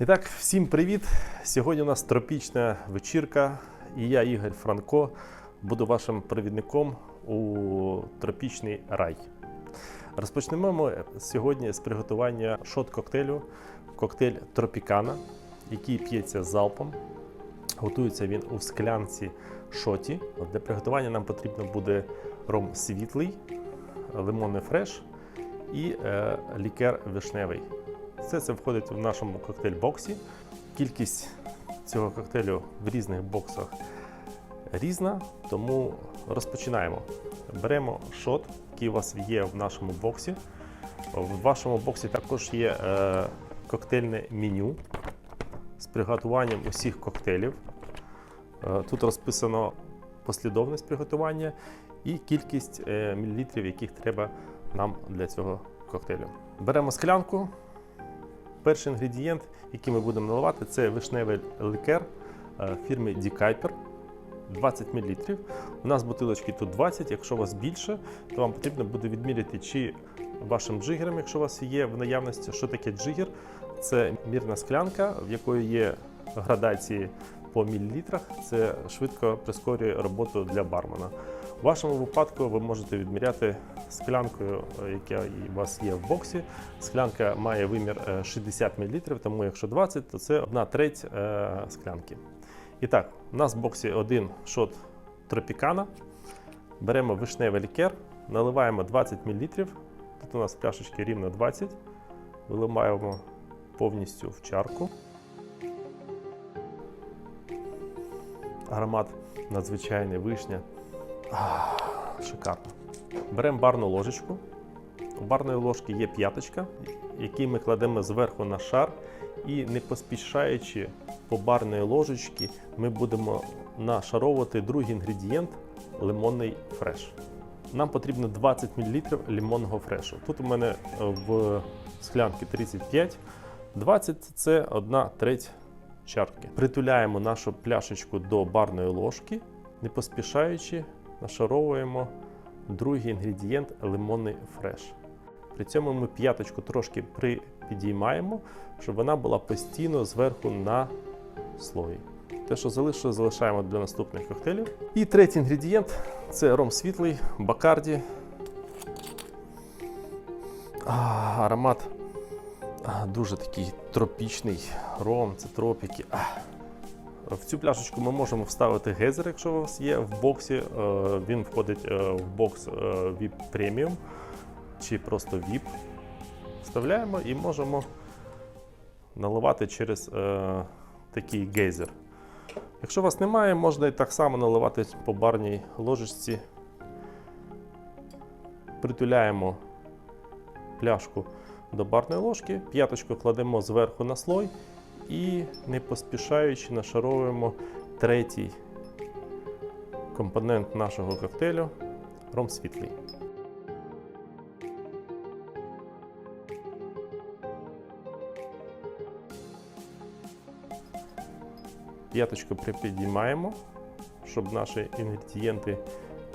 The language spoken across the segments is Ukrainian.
І так, всім привіт! Сьогодні у нас тропічна вечірка, і я, Ігор Франко, буду вашим провідником у тропічний рай. Розпочнемо ми сьогодні з приготування шот-коктейлю, коктейль Тропікана, який п'ється залпом. Готується він у склянці шоті. Для приготування нам потрібно буде ром світлий, лимонний фреш і е, лікер вишневий. Все це входить в нашому коктейль-боксі. Кількість цього коктейлю в різних боксах різна, тому розпочинаємо. Беремо шот, який у вас є в нашому боксі. В вашому боксі також є е, коктейльне меню з приготуванням усіх коктейлів. Е, тут розписано послідовність приготування і кількість е, мілілітрів, яких треба нам для цього коктейлю. Беремо склянку. Перший інгредієнт, який ми будемо наливати, це вишневий ликер е, фірми Дікайпер 20 мл. У нас бутилочки тут 20, якщо у вас більше, то вам потрібно буде відміряти чи вашим джигером, якщо у вас є в наявності, що таке джигер. Це мірна склянка, в якої є градації по мілілітрах. Це швидко прискорює роботу для бармена. У вашому випадку ви можете відміряти склянкою, е, яка у вас є в боксі. Склянка має вимір е, 60 мл, тому якщо 20, то це одна треть е, склянки. І так, у нас в боксі один шот тропікана. Беремо вишневий лікер, наливаємо 20 мл. Тут у нас в пляшечці рівно 20. Виливаємо повністю в чарку. Аромат надзвичайний вишня. Шикарно. Беремо барну ложечку. У барної ложки є п'яточка, який ми кладемо зверху на шар. І не поспішаючи по барної ложечці, ми будемо нашаровувати другий інгредієнт лимонний фреш. Нам потрібно 20 мл лимонного фрешу. Тут у мене е, в склянці 35, 20 це 1 треть чарки. Притуляємо нашу пляшечку до барної ложки, не поспішаючи нашаровуємо другий інгредієнт лимонний фреш. При цьому ми п'яточку трошки припідіймаємо, щоб вона була постійно зверху на слої. Те, що залишилось, залишаємо для наступних коктейлів. І третій інгредієнт це ром світлий, бакарді. А, аромат а, дуже такий тропічний ром, це тропіки. А. В цю пляшечку ми можемо вставити гейзер, якщо у вас є в боксі. Е, Він входить е, в бокс е, VIP Premium чи просто VIP. Вставляємо і можемо наливати через такий гейзер. Якщо у вас немає, можна і так само наливати по барній ложечці. Притуляємо пляшку до барної ложки, п'яточку кладемо зверху на слой і не поспішаючи нашаровуємо третій компонент нашого коктейлю ром світлий. П'яточку припідіймаємо, щоб наші інгредієнти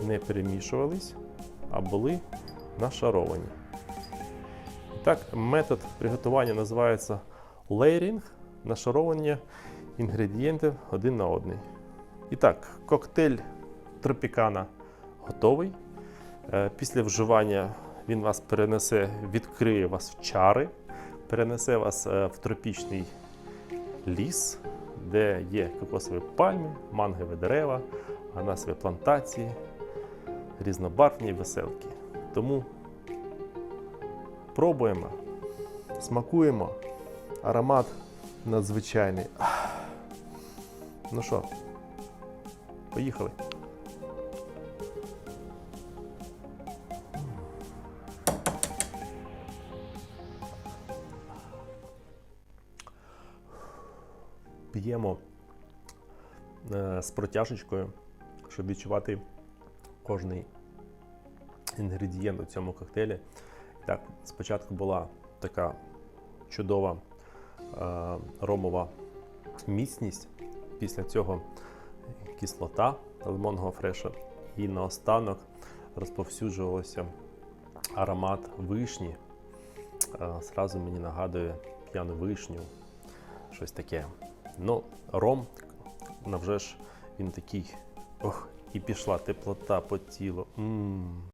не перемішувались, а були нашаровані. І так, метод приготування називається layering, нашаровування інгредієнтів один на один. І так, коктейль тропікана готовий. Е, Після вживання він вас перенесе, відкриє вас в чари, перенесе вас е, в тропічний ліс, де є кокосові пальми, мангові дерева, ананасові плантації, різнобарвні веселки. Тому пробуємо, смакуємо. Аромат надзвичайний. Ну що, поїхали. П'ємо е, з протяжечкою, щоб відчувати кожний інгредієнт у цьому коктейлі. Так, спочатку була така чудова ромова міцність, після цього кислота лимонного фрешу, і наостанок розповсюджувався аромат вишні. Е, Зразу мені нагадує п'яну вишню, щось таке. Ну, ром, навже ж він такий. Ох, і пішла теплота по тілу. м